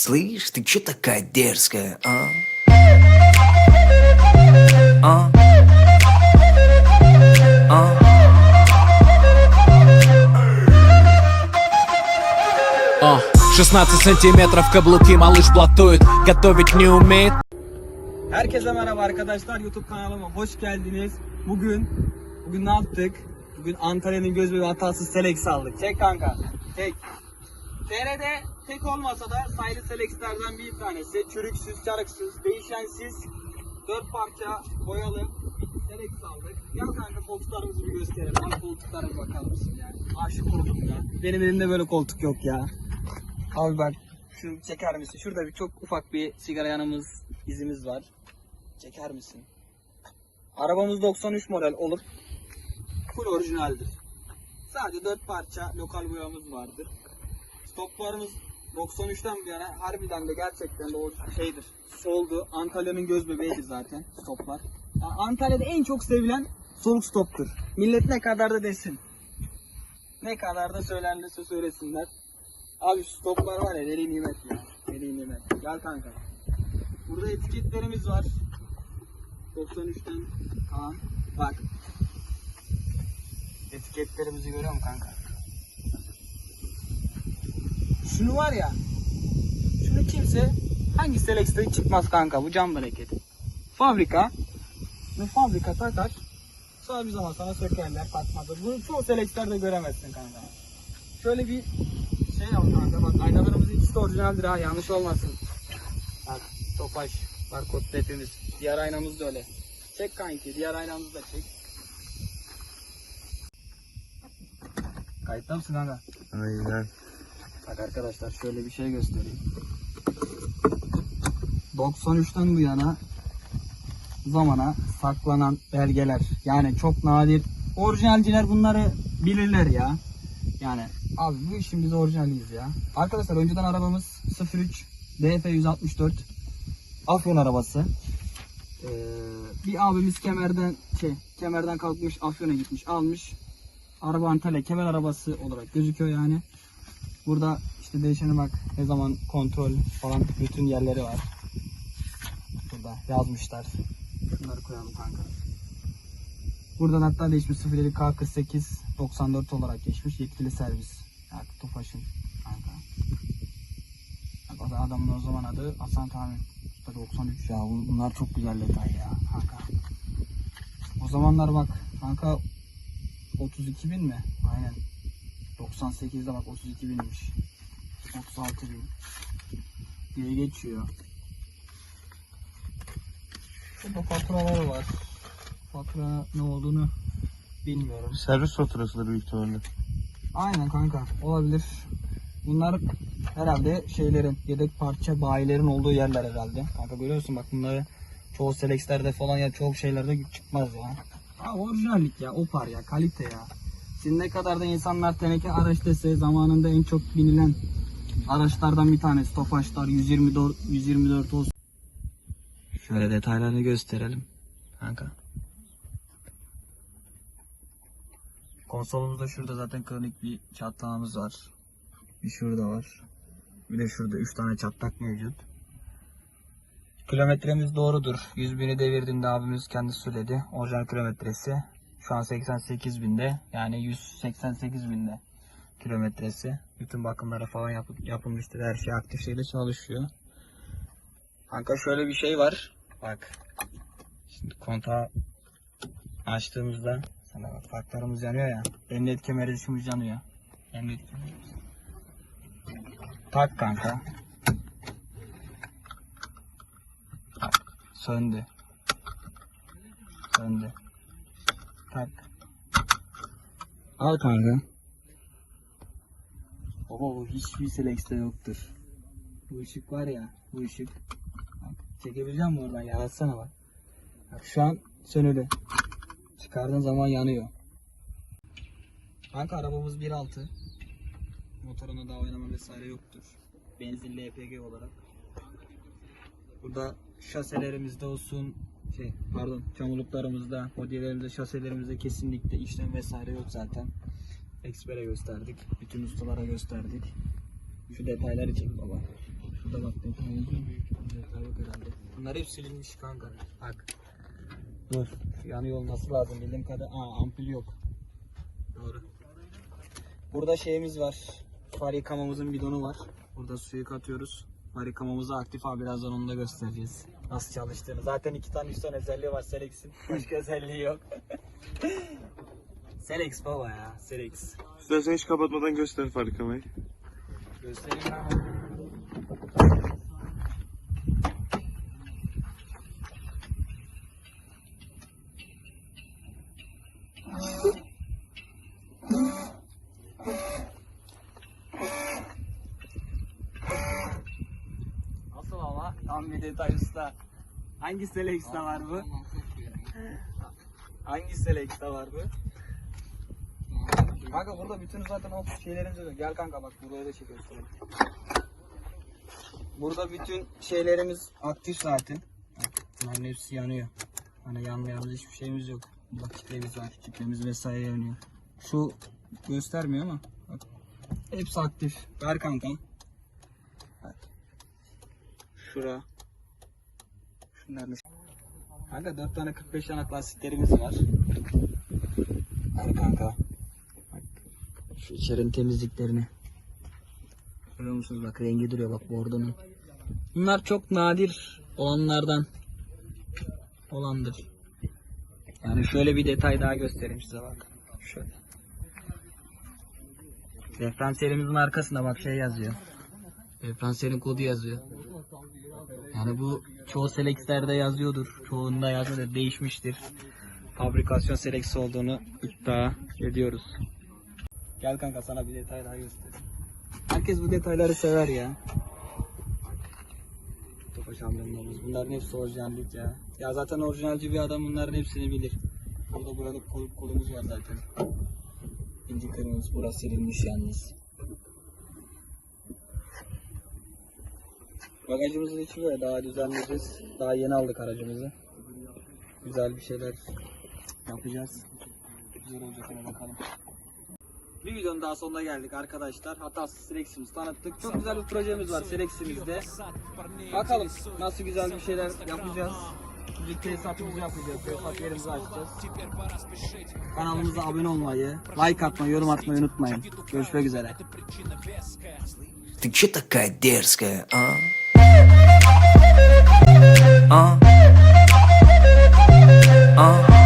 Слышь, ты чё такая дерзкая, а? А? А? А, 16 сантиметров каблуки малыш блатует Готовить не умеет Herkese merhaba arkadaşlar YouTube kanalıma hoş geldiniz. Bugün bugün ne yaptık? Bugün Antalya'nın göz bebeği hatasız Selex aldık. Çek kanka. Tek. TR'de tek olmasa da sayılı Selex'lerden bir tanesi. Çürüksüz, çarıksız, değişensiz. Dört parça boyalı bir Selex aldık. Gel kanka koltuklarımızı bir gösterelim. Abi koltuklara bakar mısın ya? Aşık oldum ya. Benim elimde böyle koltuk yok ya. Abi bak şunu çeker misin? Şurada bir çok ufak bir sigara yanımız izimiz var. Çeker misin? Arabamız 93 model olup full orijinaldir. Sadece 4 parça lokal boyamız vardır. Stoplarımız 93'ten bir yana harbiden de gerçekten de o şeydir. Soldu. Antalya'nın göz bebeğidir zaten stoplar. Yani Antalya'da en çok sevilen soluk stoptur. Millet ne kadar da desin. Ne kadar da söylenirse söylesinler. Abi stoplar var ya veli nimet ya. Veli nimet. Gel kanka. Burada etiketlerimiz var. 93'ten kalan. Bak. Etiketlerimizi görüyor musun kanka? Şunu var ya. Şunu kimse hangi Selex'te çıkmaz kanka bu cam bereketi. Fabrika. Ve fabrika takar. Sonra bir zaman sonra sökerler takmazlar. Bunu çoğu Selex'lerde göremezsin kanka. Şöyle bir şey yap kanka bak aynalarımız ikisi de orijinaldir ha yanlış olmasın. Bak topaş barkod hepimiz. Diğer aynamız da öyle. Çek kanki diğer aynamızı da çek. Kayıtta mısın kanka? Aynen. Bak arkadaşlar şöyle bir şey göstereyim. 93'ten bu yana zamana saklanan belgeler. Yani çok nadir. Orijinalciler bunları bilirler ya. Yani abi bu işin biz orijinaliyiz ya. Arkadaşlar önceden arabamız 03 DF 164 Afyon arabası. Ee, bir abimiz kemerden şey kemerden kalkmış Afyon'a gitmiş almış. Araba Antalya kemer arabası olarak gözüküyor yani. Burada işte değişene bak ne zaman kontrol falan bütün yerleri var. Burada yazmışlar. Bunları koyalım kanka. Buradan hatta değişmiş 07 K48 94 olarak geçmiş yetkili servis. Yani Tofaş'ın kanka. Bak adamın o zaman adı Hasan. Usta 93 ya bu- bunlar çok güzel detay ya kanka. O zamanlar bak kanka 32 bin mi? Aynen. 98'de bak 32 binmiş. 36 bin. diye geçiyor. Burada faturaları var. Fatura ne olduğunu bilmiyorum. Servis faturasıdır büyük ihtimalle. Aynen kanka olabilir. Bunlar herhalde şeylerin yedek parça bayilerin olduğu yerler herhalde. Kanka görüyorsun bak bunları çoğu Selex'lerde falan ya çoğu şeylerde çıkmaz ya. Ha orijinallik ya opar ya kalite ya. Şimdi ne kadar da insanlar teneke araç dese zamanında en çok binilen araçlardan bir tanesi Tofaşlar 124 124 olsun. Şöyle detaylarını gösterelim kanka. Konsolumuzda şurada zaten kronik bir çatlağımız var. Bir şurada var. Bir de şurada 3 tane çatlak mevcut. Kilometremiz doğrudur. 100 bini devirdiğinde abimiz kendisi söyledi. Orijinal kilometresi şu an 88 binde. Yani 188 binde kilometresi. Bütün bakımları falan yap yapılmıştır. Her şey aktif şeyle çalışıyor. Kanka şöyle bir şey var. Bak. Şimdi kontağı açtığımızda sana bak farklarımız yanıyor ya. Emniyet kemeri dışımız yanıyor. Emniyet kemerimiz. Tak kanka. Söndü. Söndü. Tak. Al kanka. Baba bu hiçbir Selex'te yoktur. Bu ışık var ya, bu ışık. Bak, çekebileceğim mi oradan? Yaratsana bak. Bak şu an sönülü. Çıkardığın zaman yanıyor. Kanka arabamız 1.6. Motoruna daha oynama vesaire yoktur. Benzinli EPG olarak. Burada şaselerimizde olsun, şey pardon çamurluklarımızda, bodylerimizde, şaselerimizde kesinlikle işlem vesaire yok zaten. Expert'e gösterdik. Bütün ustalara gösterdik. Şu detayları çek baba. Şurada bak? Detay yok herhalde. Bunlar hep silinmiş kanka. Bak. Dur. Yanıyor olması lazım bildiğim kadar. Aa ampul yok. Doğru. Burada şeyimiz var. Far yıkamamızın bidonu var. Burada suyu katıyoruz. Far yıkamamızı aktif abi birazdan onu da göstereceğiz. Nasıl çalıştığını. Zaten iki tane tane özelliği var Selex'in. Başka özelliği yok. Selex baba ya. Selex. İstersen hiç kapatmadan göster farkamayı. Göstereyim ben. Nasıl ama? Tam bir detay usta. Hangi Selex'te var bu? Hangi Selex'te var bu? Kanka burada bütün zaten o şeylerimiz oluyor. Gel kanka bak buraya da çekiyoruz. Burada bütün şeylerimiz aktif zaten. Bunların hepsi yanıyor. Hani yanmayan hiçbir şeyimiz yok. Bak kitlemiz var. Kitlemiz vesaire yanıyor. Şu göstermiyor ama bak. Hepsi aktif. Ver kanka. Bak. Şura. Da. Kanka 4 tane 45 yanak lastiklerimiz var. Ver kanka. Şu içerinin temizliklerini. Görüyor musunuz bak rengi duruyor bak bordonun. Bunlar çok nadir olanlardan olandır. Yani şöyle bir detay daha göstereyim size bak. Şöyle. Diferansiyelimizin arkasında bak şey yazıyor. Diferansiyelin kodu yazıyor. Yani bu çoğu Selex'lerde yazıyordur. Çoğunda yazıyordur. Değişmiştir. Fabrikasyon Selex olduğunu iddia ediyoruz. Gel kanka sana bir detay daha göstereyim. Herkes bu detayları sever ya. Tofaş amblemlerimiz. Bunların hepsi orijinallik ya. Ya zaten orijinalci bir adam bunların hepsini bilir. Burada burada kol, kolumuz var zaten. İnci kırmızı burası silinmiş yalnız. Bagajımızın içi böyle daha düzenleyeceğiz. Daha yeni aldık aracımızı. Güzel bir şeyler yapacağız. Güzel olacak ona bakalım. Bir videonun daha sonuna geldik arkadaşlar. Hatasız Selex'imizi tanıttık. Çok güzel bir projemiz var Selex'imizde. Bakalım nasıl güzel bir şeyler yapacağız. Bir tesisatımızı yapacağız. Tesisat yerimizi açacağız. Kanalımıza abone olmayı, like atmayı, yorum atmayı unutmayın. Görüşmek üzere. Ты чё такая дерзкая, а? Uh. Uh.